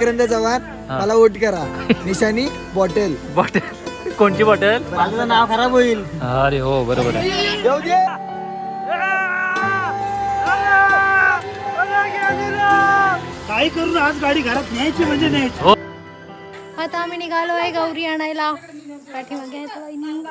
मकरंद चव्हाण. मला वोट करा. निशाणी बॉटल. बॉटल. कोणची बॉटल? माझं नाव खराब होईल. अरे हो बरोबर आहे. दे. काही करून आज गाडी घरात न्यायची म्हणजे न्यायची. हो. आता आम्ही निघालो आहे गौरी आणायला. पाठीमागे आहेत वहिनी.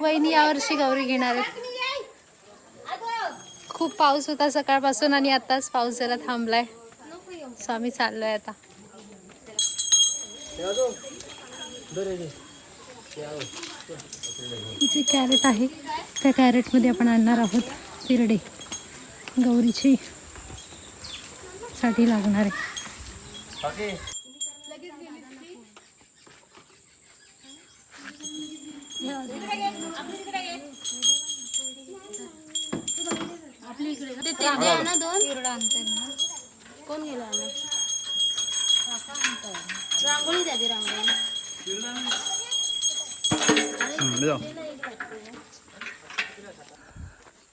वहिनी यावर्षी गौरी घेणार आहेत. खूप पाऊस होता सकाळपासून आणि आताच पाऊस जरा थांबलाय. सो आम्ही चाललोय आता. जे कॅरेट आहे त्या कॅरेटमध्ये आपण आणणार आहोत तिरडे गौरीची साठी लागणार आहे. कोण गेला रांगोळी द्या ती रांगोळी.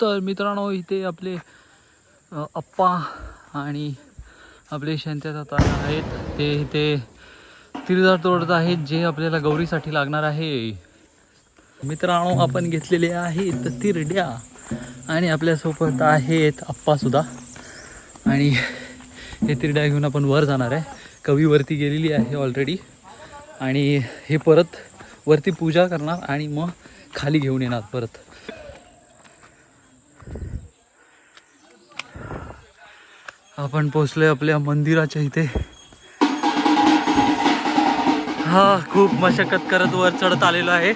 तर मित्रांनो इथे आपले अप्पा आणि आपले शेंत्या जात आहेत. ते इथे तिरदार तोडत आहेत जे आपल्याला गौरीसाठी लागणार आहे. मित्रांनो आपण घेतलेले आहेत तिरड्या आणि आपल्यासोबत आहेत आप्पासुद्धा आणि हे तिरड्या घेऊन आपण वर जाणार आहे. कवीवरती गेलेली आहे ऑलरेडी आणि हे परत वरती पूजा करणार आणि मग खाली घेऊन येणार परत. आपण पोचलोय आपल्या मंदिराच्या इथे. हा खूप मशक्कत करत वर चढत आलेलो आहे.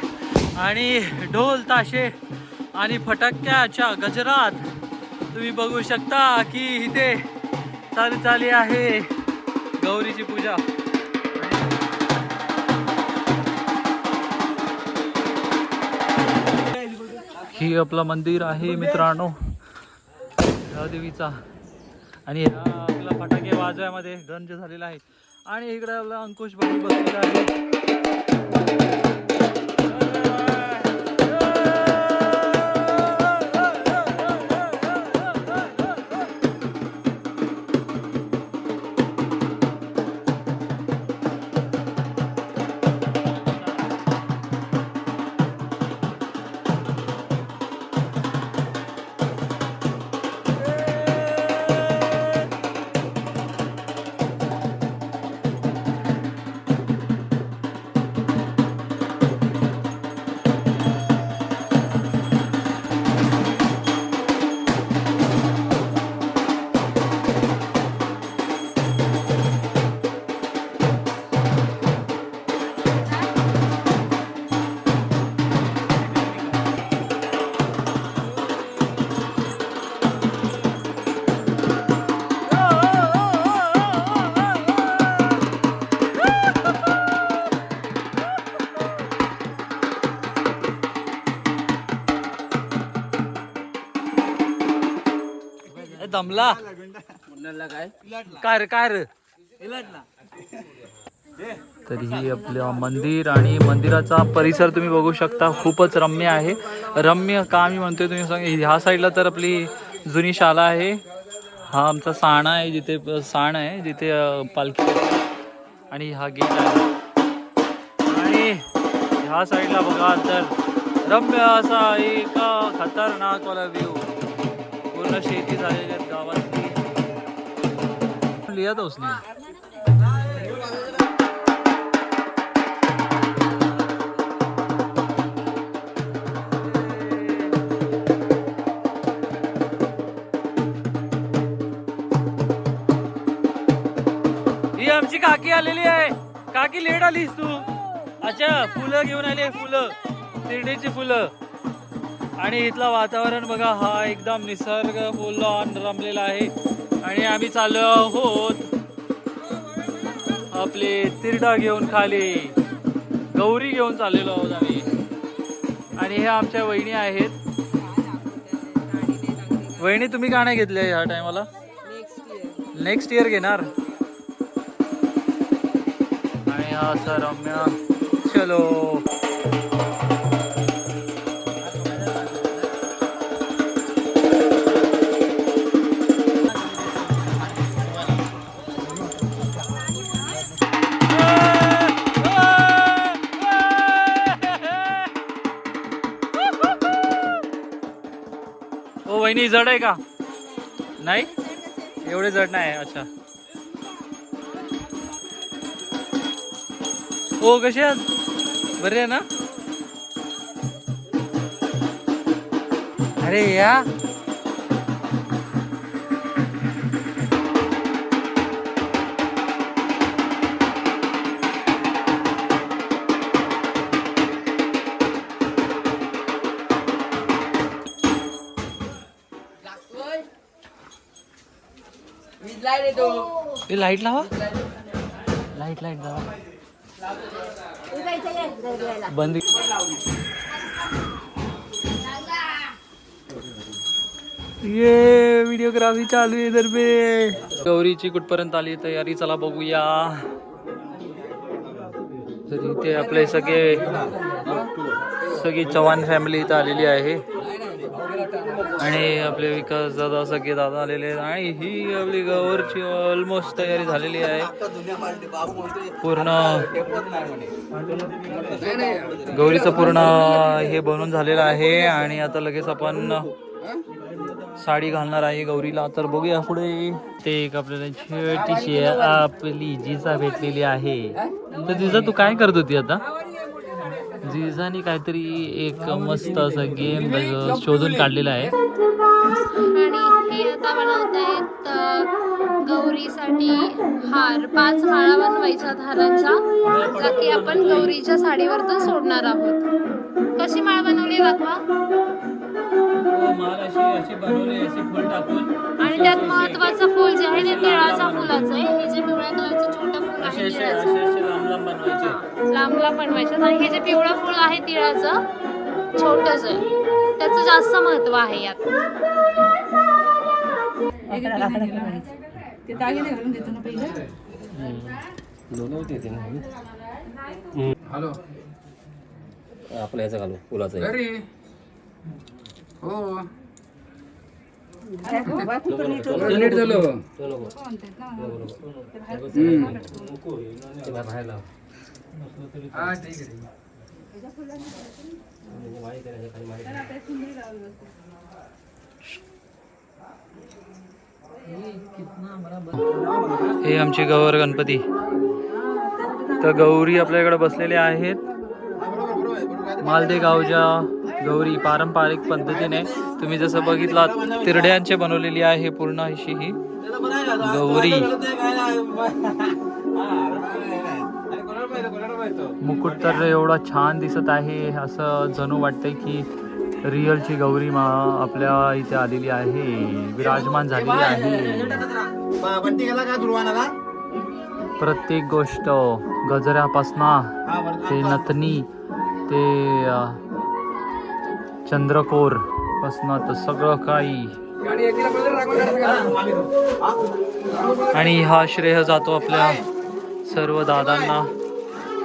आणि ढोल ताशे आणि फटाक्याच्या गजरात तुम्ही बघू शकता की इथे चाली चाली आहे. गौरीची पूजा. ही आपलं मंदिर आहे मित्रांनो. देवीचा. आणि हा आपला फटाके वाजवायमध्ये गंज झालेला आहे. आणि इकडे आपला अंकुश भाऊ बसलेला आहे. दमला. काय? रे काय रे तर ही. आपलं मंदिर आणि मंदिराचा परिसर तुम्ही बघू शकता. खूपच रम्य आहे. रम्य का मी म्हणतोय तुम्ही सांग ह्या साईडला तर आपली जुनी शाळा आहे. हा आमचा साणा आहे जिथे साण आहे जिथे पालखी. आणि हा गेट आहे. आणि ह्या साईडला बघा तर रम्य असा एक खतरनाक वाला व्ह्यू पूर्ण शेती झालेली आहेत गावातली. लिहित नाही ही आमची काकी आलेली आहे. काकी लेट आलीस तू. अच्छा फुलं घेऊन आली फुलं. तिरडीची फुलं. आणि इथलं वातावरण बघा हा एकदम निसर्ग फुल ऑन रमलेला आहे. आणि आम्ही चाललो आहोत आपले तिरडा घेऊन खाली. गौरी घेऊन चाललेलो आहोत आम्ही. आणि हे आमच्या वहिनी आहेत. वहिनी तुम्ही का नाही घेतले ह्या टायमाला? नेक्स्ट इयर घेणार. आणि हा सर रम्य चलो. वहिनी जड आहे का? नाही? एवढे जड नाही अच्छा. हो कसे आहात? बरे आहे ना? अरे या. हे लाइट लावा. लाइट लाइट लावा. बंद. ये व्हिडिओग्राफी चालू आहे दरबे गौरीची कुठपर्यंत आली तयारी? चला बघूया. तर इथे आपले सगळे सगळी चव्हाण फॅमिली इथं आलेली आहे. आणि आपले विकास दादा सगळे दादा आलेले आहेत. आणि ही आपली गौरची ऑलमोस्ट तयारी झालेली आहे. पूर्ण गौरीचं पूर्ण हे बनून झालेलं आहे. आणि आता लगेच आपण साडी घालणार आहे गौरीला. तर बघूया पुढे. ते एक आपल्याला छोटीशी आपली जिजा भेटलेली आहे. तर जिजा तू काय करत होती आता? जिजानी काहीतरी एक मस्त असं गेम शोधून काढलेला आहे. आणि हे आता बनवत आहेत गौरीसाठी हार पाच माळा बनवायच्या हारांच्या त्या की आपण गौरीच्या साडीवरतून सोडणार आहोत. कशी माळ बनवली दाखवा. टाकून. आणि त्यात महत्वाचं फूल जे आहे ते तिळाच्या फुलाचं आहे. हे जे पिवळ्या कलरचं छोटं फूल असे आहे असे तिळाचं असे असे लांब लांब बनवायचे. आणि हे जे पिवळं फूल आहे तिळाचं आहे त्याचं जास्त महत्त्व आहे यात. आपलं याचं घालू फुलाचं नीट झालं ते बाहेर लाव हा. ठीक आहे. हे आमचे गौर गणपती तर गौरी आपल्याकडे बसलेले आहेत मालदे गावच्या गौरी पारंपरिक पद्धतीने तुम्ही जसं बघितलात तिरड्यांचे बनवलेली आहे पूर्ण अशी ही गौरी. मुकुट तर एवढा छान दिसत आहे असं जणू वाटतंय की रिअलची गौरी मा आपल्या इथे आलेली आहे विराजमान झालेली आहे. प्रत्येक गोष्ट गजऱ्यापासनं ते नथनी ते चंद्रकोर पासनं तर सगळं काही. आणि हा श्रेय जातो आपल्या सर्व दादांना.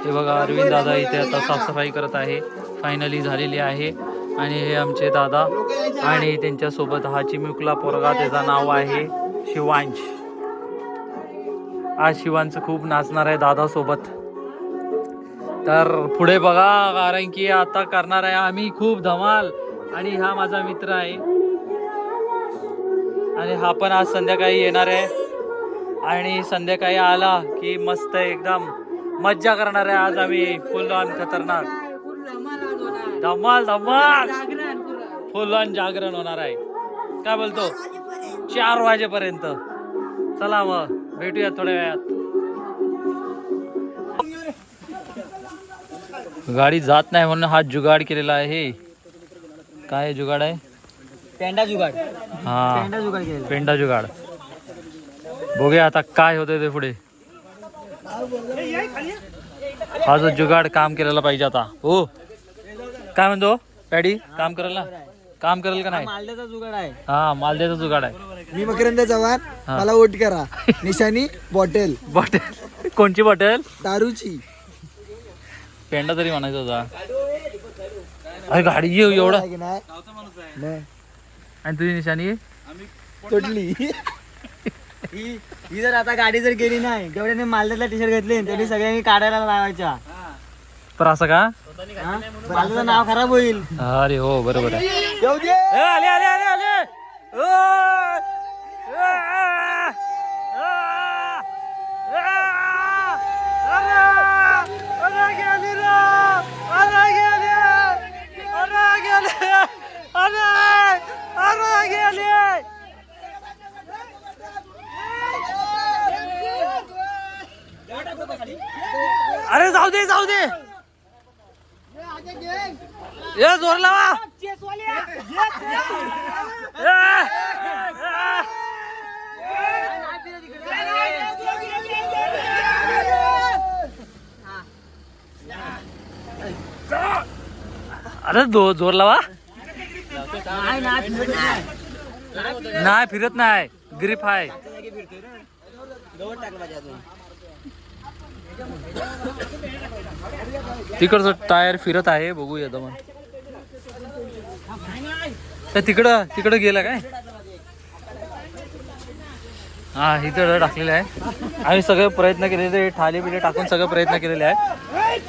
हे बघा अरविंद दादा इथे आता साफसफाई करत आहे. फायनली झालेली आहे. आणि हे आमचे दादा. आणि त्यांच्यासोबत हा चिमुकला पोरगा त्याचं नाव आहे शिवांश. आज शिवांचं खूप नाचणार आहे दादासोबत. तर पुढे बघा कारण की आता करणार आहे आम्ही खूप धमाल. आणि हा माझा मित्र आहे. आणि हा पण आज संध्याकाळी येणार आहे. आणि संध्याकाळी आला की मस्त एकदम मज्जा करणार आहे आज आम्ही. फुल ऑन खतरनाक. धमाल धमाल. फुल ऑन जागरण होणार आहे. काय बोलतो? चार वाजेपर्यंत. चला मग भेटूया थोड्या वेळात. गाडी जात नाही म्हणून हा जुगाड केलेला आहे. काय जुगाड आहे? पेंडा जुगाड. हा. पेंडा जुगाड केला पेंडा जुगाड. बघूया आता काय होतंय ते पुढे. हा जो जुगाड काम केलेला पाहिजे आता. हो. काय म्हणतो? पॅडी काम करेल ना काम करेल का नाही? मालद्याचा जुगाड आहे. हा मालद्याचा जुगाड आहे. मी मकरंद चव्हाण हा. मला वोट करा. निशाणी बॉटल. बॉटल. कोणची बॉटल? दारूची. पेंडा तरी म्हणायचा होता अरे गाडी येऊ एवढा आहे की नाही नाही. आणि तुझी निशाणी? तुटली ही ही जर आता गाडी जर गेली नाही जेवढ्याने मालद्याला टी शर्ट घेतले त्यांनी सगळ्यांनी काढायला लावायच्या पर असं का हा? मालद्याचं नाव खराब होईल अरे हो बरोबर आहे ए, आले आले आले गेले अरे जाऊ दे जाऊ दे. ये जोर लावा. अरे दो जोर लावा. नाही ना फिरत नाही. ग्रीप आहे. तिकडचं टायर फिरत आहे बघूया दमन तर तिकडं तिकडं गेला काय? हा इथं टाकलेलं आहे. आम्ही सगळे प्रयत्न केलेले ठाले बिले टाकून सगळे प्रयत्न केलेले आहे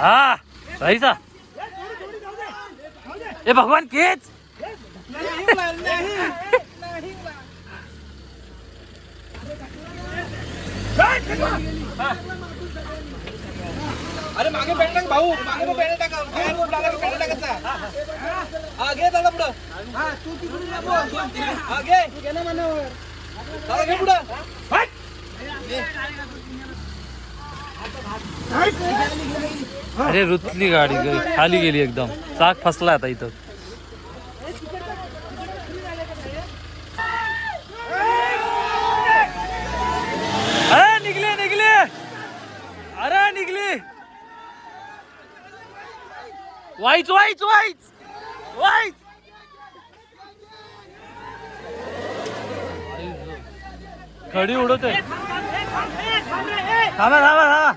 हा सहीचा ए भगवान केच? अरे मागे पेंट टाक भाऊ. मागे पेंट टाका बाहेर पेंट टाकायचा. हा घे दादा पुढं. हा तू तिकडून हा घे. तू घे ना मनावर दादा घे पुढं. अरे रुतली गाडी खाली गेली एकदम. चाक फसला आता इथं. अरे निघले निघले. अरे निघली. वाईच वाईच वाईच. वाईच. खडी उडवते थांबा थांबा थांबा.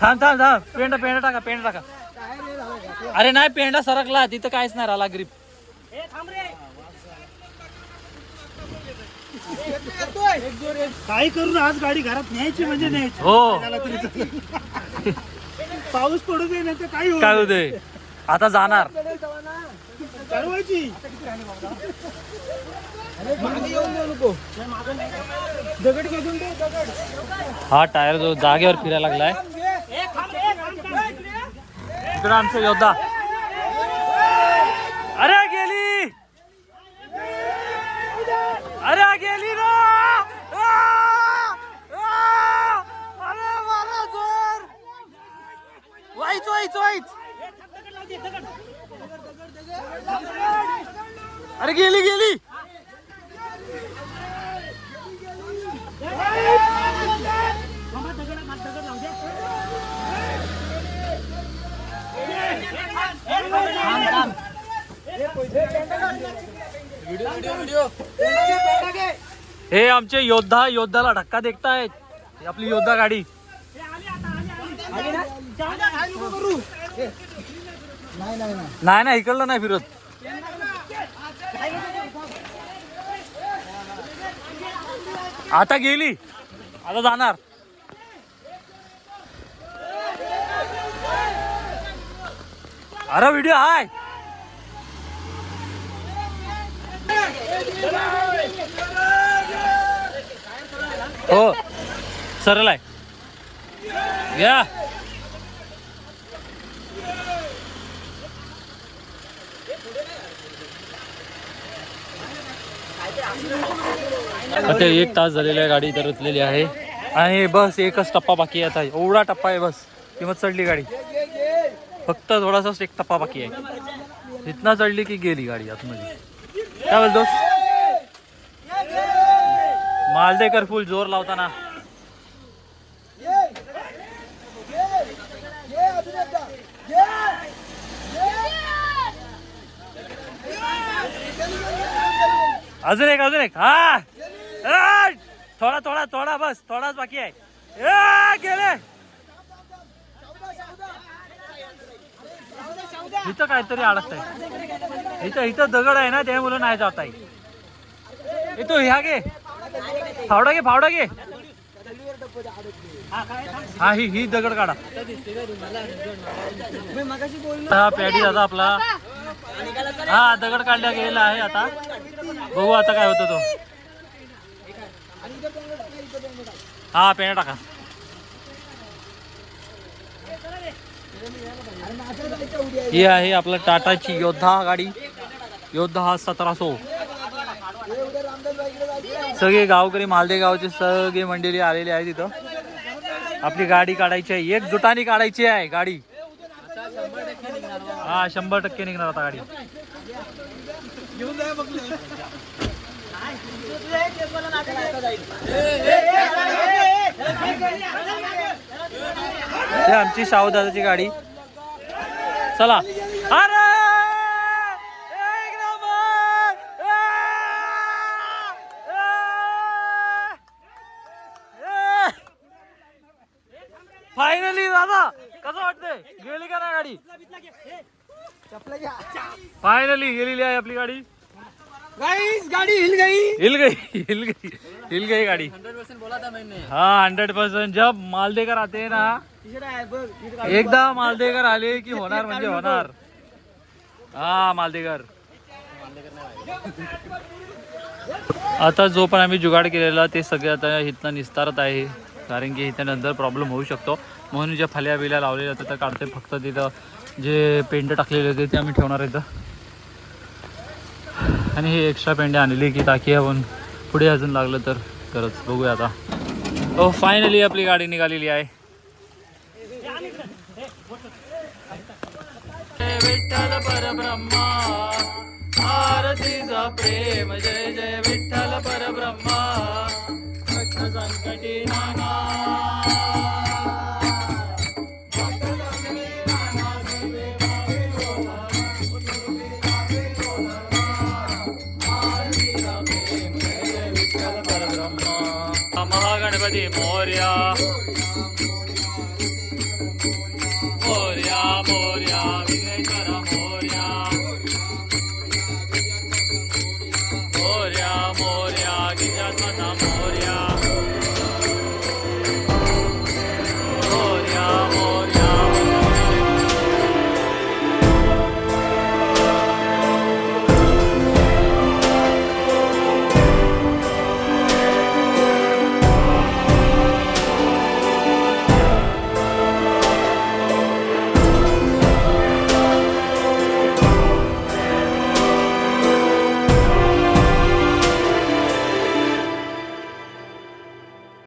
थांब थांब थांब पेंडा पेंडा टाका पेंडा टाका. अरे नाही पेंडा सरकला. तिथं काहीच नाही राहिला ग्रीप काही करून आज गाडी घरात न्यायची म्हणजे न्यायची. हो. पाऊस पडू दे नाही काही होऊ काय होते आता जाणार. चालवायची हा टायर जो जागेवर फिरायला लागलाय. इकडं आमचा योद्धा. अरे गेली! अरे गेली ना! अरे मारा जोर! वाईच वाईच वाईच अरे गेली गेली! हे आमचे योद्धा योद्धाला धक्का देखतायत ही आपली योद्धा गाडी. नाही नाही इकडलं नाही फिरत. आता गेली. आता जाणार. अरे व्हिडिओ हाय. हो. सरळ आहे. या. आता एक तास झालेला आहे गाडी इथं रुतलेली आहे. आणि बस एकच टप्पा बाकी आहे आता. एवढा टप्पा आहे बस. किंमत चढली गाडी. फक्त थोडासाच एक टप्पा बाकी आहे. इथना चढली की गेली गाडी आतमध्ये. काय बोलतोस मालदेकर फुल जोर लावताना. अजून एक अजून एक. हा. थोडा थोडा थोडा बस. थोडाच बाकी आहे. गेले. इथं काहीतरी अडकत आहे इथं इथं दगड आहे ना त्यामुळे नाही जाता येत इथं ह्या घे. फावडा घे फावडा घे. हा ही ही दगड काढा. हा पॅडी दादा आपला. हा दगड काढल्या गेलेला आहे आता. बघू आता काय होतं तो. हा पेन टाका. ही आहे आपलं टाटाची योद्धा गाडी. योद्धा हा सतराशो. सगळे गावकरी मालदे गावचे सगळे मंडळी आलेली आहे तिथं आपली गाडी काढायची आहे. एक जुटानी काढायची आहे गाडी. हा शंभर टक्के निघणार आता गाडी. ते आमची शाहूदादाची गाडी. चला. अरे! एक नंबर! फायनली दादा! कसं वाटतंय? गेली का ना गाडी? फायनली गेलेली आहे आपली गाडी. गाडी हिल गई. हिल गई हिल गई हिल गई गाडी. हाँ हंड्रेड पर्सेंट जब मालदेकर आते हैं ना एकदा मालदेकर आले की होणार म्हणजे होणार. हा मालदेकर. आता जो पण आम्ही जुगाड केलेला ते सगळे आता इथनं निस्तारत आहे. कारण की इथं नंतर प्रॉब्लेम होऊ शकतो. म्हणून ज्या फल्या बिल्या लावलेल्या होत्या त्या काढते फक्त तिथं. जे पेंट टाकलेले होते ते आम्ही ठेवणार इथं आणि हे एक्स्ट्रा पेंडे आणलेली की ताकी आपण पुढे अजून लागलं तर तरच बघूया आता. हो फायनली आपली गाडी निघालेली आहे. విఠల పరబ్రహ్మ ఆరతి ప్రేమ జయ జయ విఠల పరబ్రహ్మ.